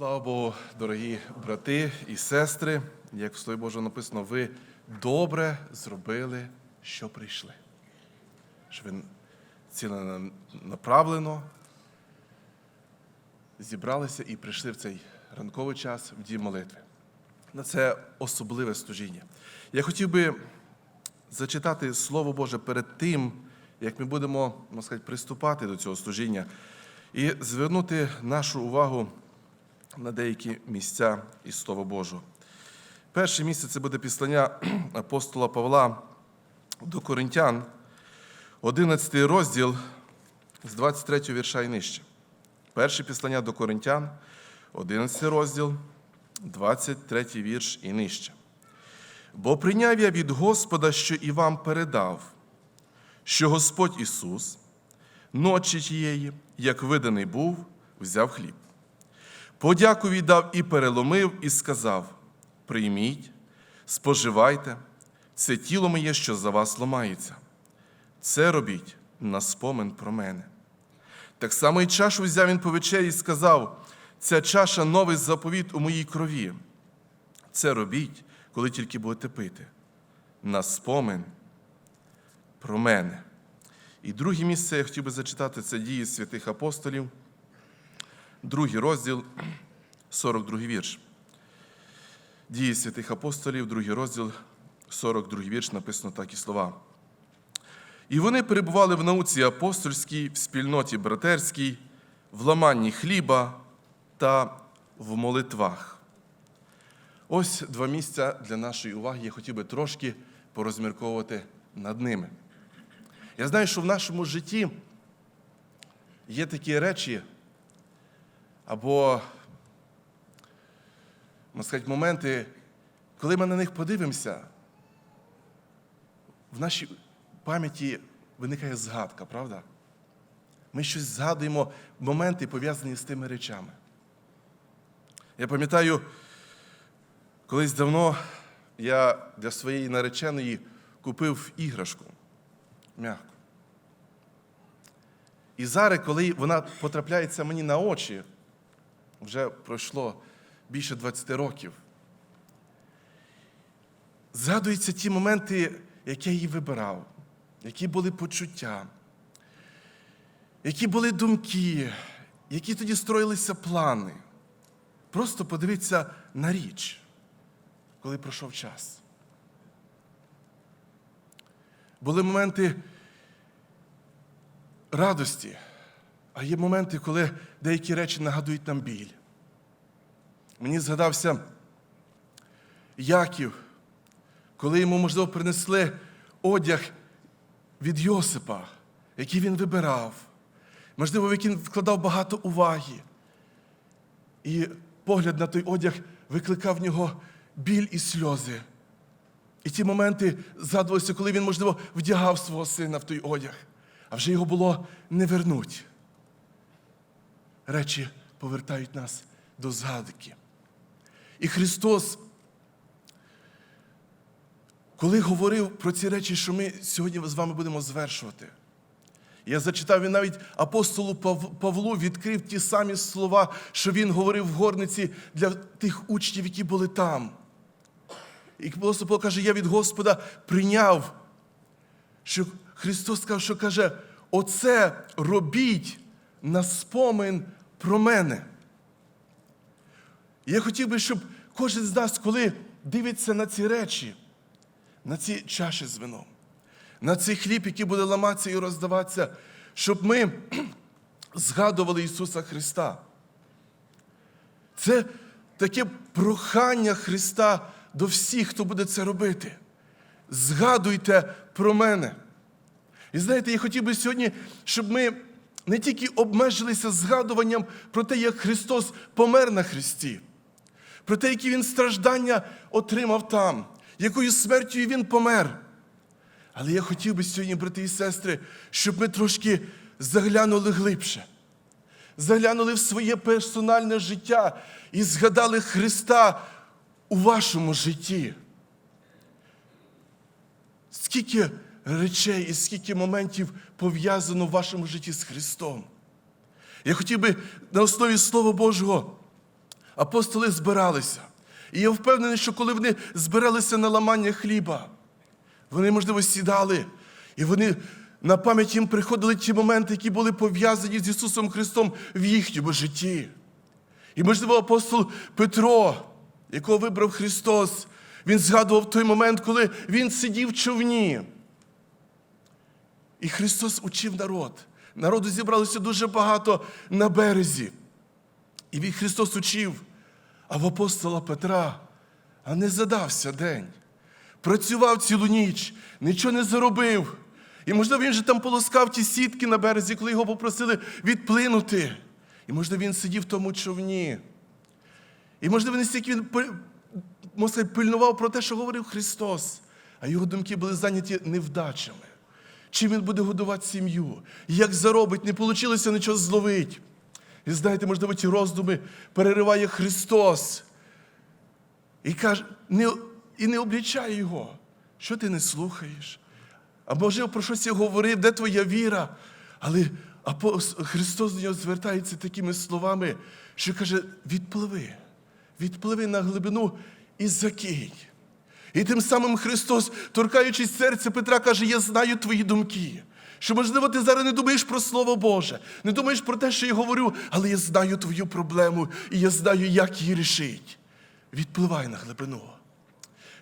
Слава Богу, дорогі брати і сестри, як в Слові Божому написано, ви добре зробили, що прийшли. Що ви ціленаправлено зібралися і прийшли в цей ранковий час в дім молитви. На це особливе служіння. Я хотів би зачитати Слово Боже перед тим, як ми будемо, можна сказати, приступати до цього служіння, і звернути нашу увагу на деякі місця із Слова Божого. Перше місце це буде післання апостола Павла до Коринтян, 11 розділ з 23 вірша і нижче. Перше післання до Коринтян, 11 розділ, 23 вірш і нижче. Бо прийняв я від Господа, що і вам передав, що Господь Ісус, ночі тієї, як виданий був, взяв хліб. Подяку віддав і переломив, і сказав: Прийміть, споживайте, це тіло моє, що за вас ломається. Це робіть на спомин про мене. Так само і чашу взяв він по вечері і сказав: ця чаша новий заповіт у моїй крові. Це робіть, коли тільки будете пити. На спомин про мене. І друге місце я хотів би зачитати це дії святих апостолів, другий розділ, 42 вірш. Дії святих апостолів, другий розділ, 42 вірш, написано так і слова. І вони перебували в науці апостольській, в спільноті братерській, в ламанні хліба та в молитвах. Ось два місця для нашої уваги. Я хотів би трошки порозмірковувати над ними. Я знаю, що в нашому житті є такі речі, або, можна сказати, моменти, коли ми на них подивимося, в нашій пам'яті виникає згадка, правда? Ми щось згадуємо моменти, пов'язані з тими речами. Я пам'ятаю, колись давно я для своєї нареченої купив іграшку м'яку. І зараз, коли вона потрапляється мені на очі, вже пройшло більше 20 років. Згадуються ті моменти, як я її вибирав, які були почуття, які були думки, які тоді строїлися плани. Просто подивіться на річ, коли пройшов час. Були моменти радості, а є моменти, коли деякі речі нагадують нам біль. Мені згадався Яків, коли йому, можливо, принесли одяг від Йосипа, який він вибирав, можливо, в який він вкладав багато уваги. І погляд на той одяг викликав в нього біль і сльози. І ті моменти згадувалися, коли він, можливо, вдягав свого сина в той одяг, а вже його було не вернуть. Речі повертають нас до згадки. І Христос, коли говорив про ці речі, що ми сьогодні з вами будемо звершувати, я зачитав він навіть апостолу Павлу відкрив ті самі слова, що він говорив в горниці для тих учнів, які були там. І апостол Павло каже, я від Господа прийняв, що Христос сказав, що каже, оце робіть на спомин про мене. І я хотів би, щоб кожен з нас, коли дивиться на ці речі, на ці чаші з вином, на цей хліб, який буде ламатися і роздаватися, щоб ми згадували Ісуса Христа. Це таке прохання Христа до всіх, хто буде це робити. Згадуйте про мене. І знаєте, я хотів би сьогодні, щоб ми не тільки обмежилися згадуванням про те, як Христос помер на Христі, про те, які Він страждання отримав там, якою смертю Він помер. Але я хотів би сьогодні, брати і сестри, щоб ми трошки заглянули глибше, заглянули в своє персональне життя і згадали Христа у вашому житті. Скільки речей і скільки моментів пов'язано в вашому житті з Христом. Я хотів би на основі Слова Божого апостоли збиралися. І я впевнений, що коли вони збиралися на ламання хліба, вони, можливо, сідали, і вони на пам'ять їм приходили ті моменти, які були пов'язані з Ісусом Христом в їхньому житті. І, можливо, апостол Петро, якого вибрав Христос, він згадував той момент, коли він сидів в човні. І Христос учив народ. Народу зібралося дуже багато на березі. І він Христос учив, а в апостола Петра а не задався день. Працював цілу ніч, нічого не заробив. І, можливо, він же там полоскав ті сітки на березі, коли його попросили відплинути. І, можливо, він сидів в тому човні. І, можливо, не стільки він сказати, пильнував про те, що говорив Христос, а його думки були зайняті невдачами. Чим він буде годувати сім'ю? Як заробить, не вийшло нічого зловить. І знаєте, можливо, ті роздуми перериває Христос і каже, не, і не облічає його. Що ти не слухаєш? А може, про щось я говорив, де твоя віра? Але Христос до нього звертається такими словами, що каже: відпливи, відпливи на глибину і закинь. І тим самим Христос, торкаючись серця Петра, каже: Я знаю твої думки. Що, можливо, ти зараз не думаєш про Слово Боже, не думаєш про те, що я говорю, але я знаю твою проблему, і я знаю, як її рішити. Відпливай на глибину.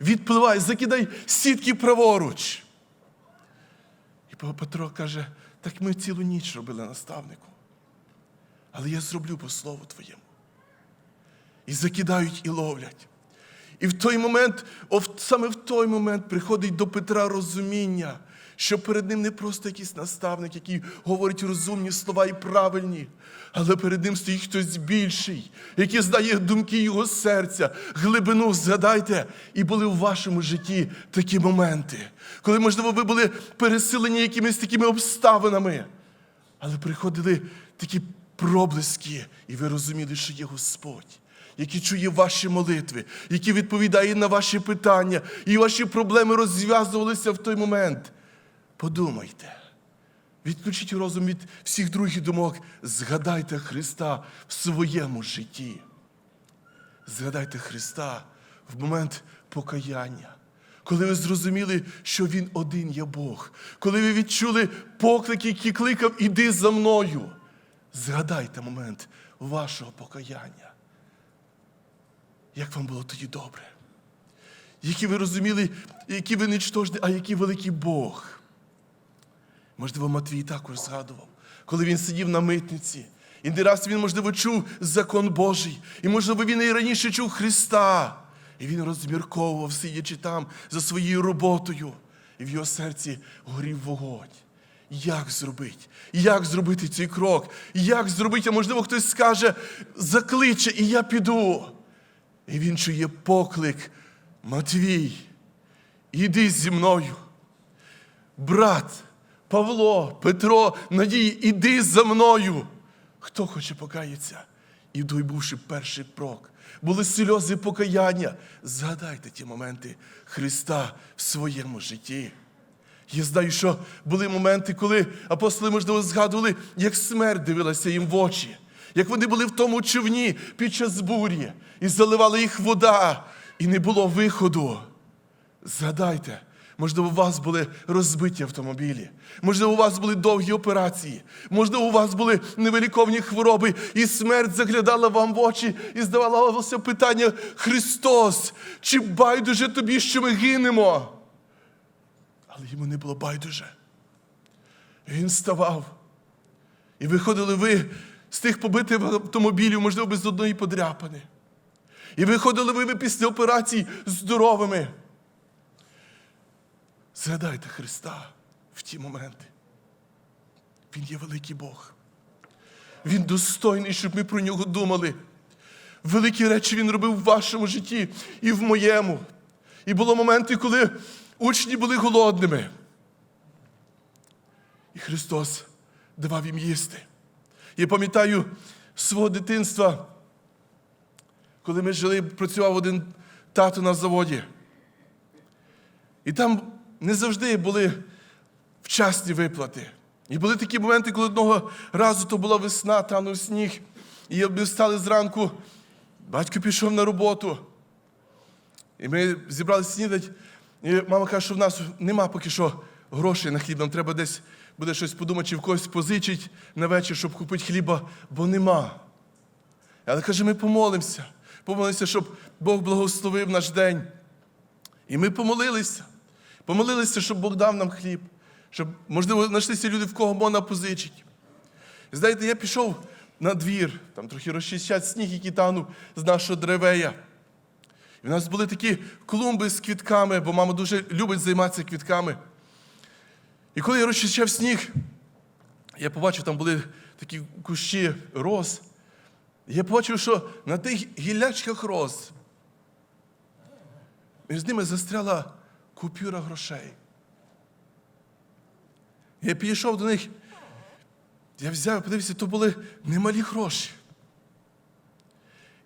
Відпливай, закидай сітки праворуч. І Петро каже: так ми цілу ніч робили наставнику. Але я зроблю по слову твоєму. І закидають і ловлять. І в той момент, саме в той момент приходить до Петра розуміння, що перед ним не просто якийсь наставник, який говорить розумні слова і правильні, але перед ним стоїть хтось більший, який знає думки його серця, глибину згадайте, і були в вашому житті такі моменти, коли, можливо, ви були пересилені якимись такими обставинами, але приходили такі проблиски, і ви розуміли, що є Господь, який чує ваші молитви, який відповідає на ваші питання, і ваші проблеми розв'язувалися в той момент. Подумайте, відключіть розум від всіх других думок, згадайте Христа в своєму житті. Згадайте Христа в момент покаяння. Коли ви зрозуміли, що Він один є Бог, коли ви відчули поклик, який кликав Іди за мною. Згадайте момент вашого покаяння. Як вам було тоді добре? Які ви розуміли, які ви нічтожні, а який великий Бог. Можливо, Матвій також згадував, коли він сидів на митниці. І не раз він, можливо, чув закон Божий. І, можливо, він і раніше чув Христа. І він розмірковував, сидячи там за своєю роботою. І в його серці горів вогонь. Як зробити? Як зробити цей крок? Як зробити? А можливо, хтось скаже, закличе, і я піду. І він чує поклик Матвій, іди зі мною. Брат, Павло, Петро, Надій, іди за мною. Хто хоче покаятися? І той бувши перший прок. Були сльози покаяння. Згадайте ті моменти Христа в своєму житті. Я знаю, що були моменти, коли апостоли, можливо, згадували, як смерть дивилася їм в очі, як вони були в тому човні під час бурі, і заливала їх вода, і не було виходу. Згадайте, можливо, у вас були розбиті автомобілі, можливо, у вас були довгі операції, можливо, у вас були невиліковні хвороби, і смерть заглядала вам в очі і здавалося питання: Христос, чи байдуже тобі, що ми гинемо? Але йому не було байдуже. Він ставав. І виходили ви з тих побитих автомобілів, можливо, без одної подряпини. І виходили ви після операцій здоровими. Згадайте Христа в ті моменти. Він є великий Бог. Він достойний, щоб ми про нього думали. Великі речі він робив в вашому житті і в моєму. І було моменти, коли учні були голодними. І Христос давав їм їсти. Я пам'ятаю свого дитинства, коли ми жили, працював один тато на заводі. І там не завжди були вчасні виплати. І були такі моменти, коли одного разу то була весна, танув сніг, і ми встали зранку Батько пішов на роботу. І ми зібралися снідати. І мама каже, що в нас нема поки що грошей на хліб. Нам треба десь буде щось подумати, чи в когось позичить на вечір, щоб купити хліба, бо нема. Але каже, ми помолимося. Помолимося, щоб Бог благословив наш день. І ми помолилися. Помолилися, щоб Бог дав нам хліб, щоб, можливо, знайшлися люди, в кого можна позичить. Знаєте, я пішов на двір, там трохи розчищать сніг, який танув з нашого древея. І в нас були такі клумби з квітками, бо мама дуже любить займатися квітками. І коли я розчищав сніг, я побачив, там були такі кущі роз. Я побачив, що на тих гіллячках роз між ними застряла купюра грошей. Я підійшов до них, я взяв, подивився, то були немалі гроші.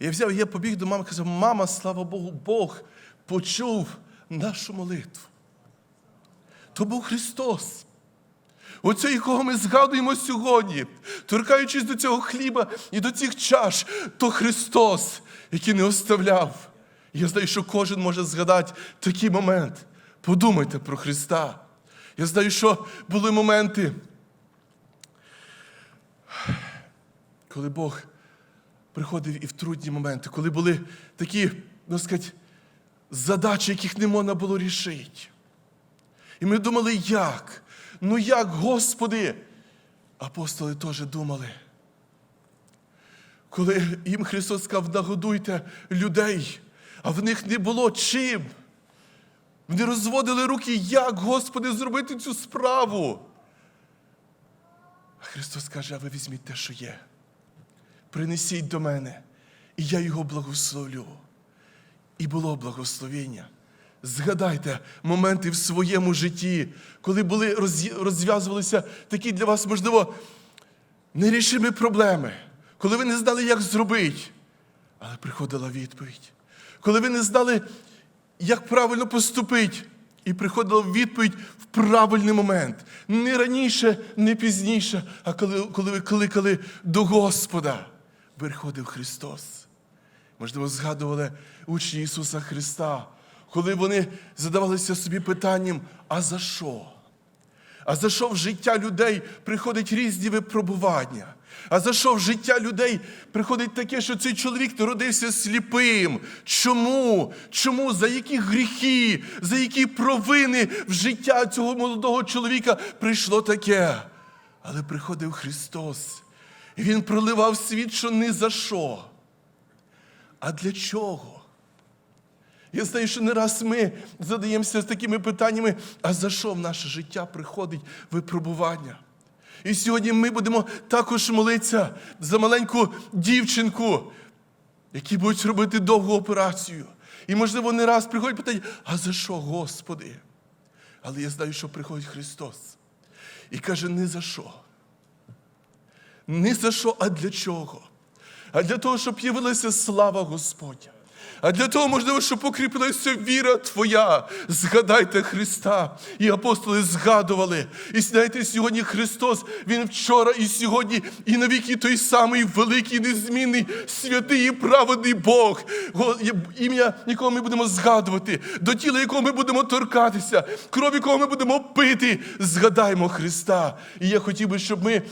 Я взяв, я побіг до мами, казав, мама, слава Богу, Бог почув нашу молитву. То був Христос. Оцей, якого ми згадуємо сьогодні, торкаючись до цього хліба і до цих чаш, то Христос, який не оставляв. Я знаю, що кожен може згадати такий момент. Подумайте про Христа. Я знаю, що були моменти, коли Бог приходив і в трудні моменти, коли були такі, ну сказати, задачі, яких не можна було рішити. І ми думали, як? Ну як, Господи? Апостоли теж думали. Коли їм Христос сказав, нагодуйте людей, а в них не було чим. Вони розводили руки, як, Господи, зробити цю справу. А Христос каже, а ви візьміть те, що є. Принесіть до мене, і я його благословлю. І було благословення. Згадайте моменти в своєму житті, коли були розв'язувалися такі для вас, можливо, нерішимі проблеми, коли ви не знали, як зробити, але приходила відповідь. Коли ви не знали, як правильно поступити, і приходила відповідь в правильний момент. Не раніше, не пізніше, а коли, коли ви кликали до Господа, приходив Христос. Можливо, згадували учні Ісуса Христа, коли вони задавалися собі питанням, а за що? А за що в життя людей приходять різні випробування? А за що в життя людей приходить таке, що цей чоловік народився сліпим? Чому? Чому? За які гріхи, за які провини в життя цього молодого чоловіка прийшло таке? Але приходив Христос, і Він проливав світ, що не за що. А для чого? Я знаю, що не раз ми задаємося з такими питаннями, а за що в наше життя приходить випробування? І сьогодні ми будемо також молитися за маленьку дівчинку, які будуть робити довгу операцію. І, можливо, не раз приходять питання, а за що, Господи? Але я знаю, що приходить Христос і каже, не за що. Не за що, а для чого? А для того, щоб явилася слава Господня. А для того, можливо, щоб покріпилася віра Твоя. Згадайте Христа. І апостоли згадували. І знаєте, сьогодні Христос, Він вчора і сьогодні, і навіки той самий великий, незмінний, святий і праведний Бог. Ім'я, якого ми будемо згадувати, до тіла, якого ми будемо торкатися, кров якого ми будемо пити. Згадаймо Христа. І я хотів би, щоб ми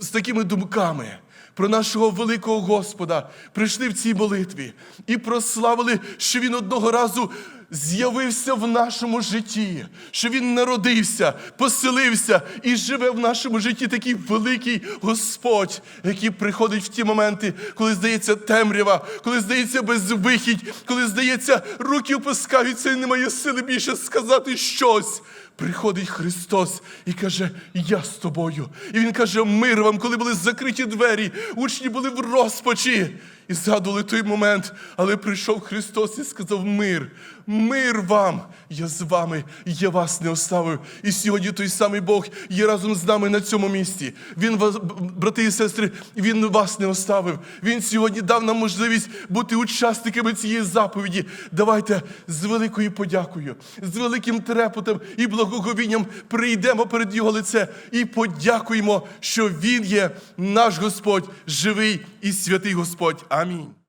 з такими думками про нашого великого Господа прийшли в цій молитві і прославили, що Він одного разу з'явився в нашому житті, що Він народився, поселився і живе в нашому житті такий великий Господь, який приходить в ті моменти, коли здається темрява, коли здається безвихідь, коли здається, руки опускаються і немає сили більше сказати щось. Приходить Христос і каже, я з тобою. І Він каже, мир вам, коли були закриті двері, учні були в розпачі. І згадували той момент, але прийшов Христос і сказав: Мир, мир вам! Я з вами, я вас не оставив. І сьогодні той самий Бог є разом з нами на цьому місці. Він вас, брати і сестри, він вас не оставив. Він сьогодні дав нам можливість бути учасниками цієї заповіді. Давайте з великою подякою, з великим трепотом і благоговінням прийдемо перед Його лице і подякуємо, що Він є наш Господь, живий і святий Господь. Amém.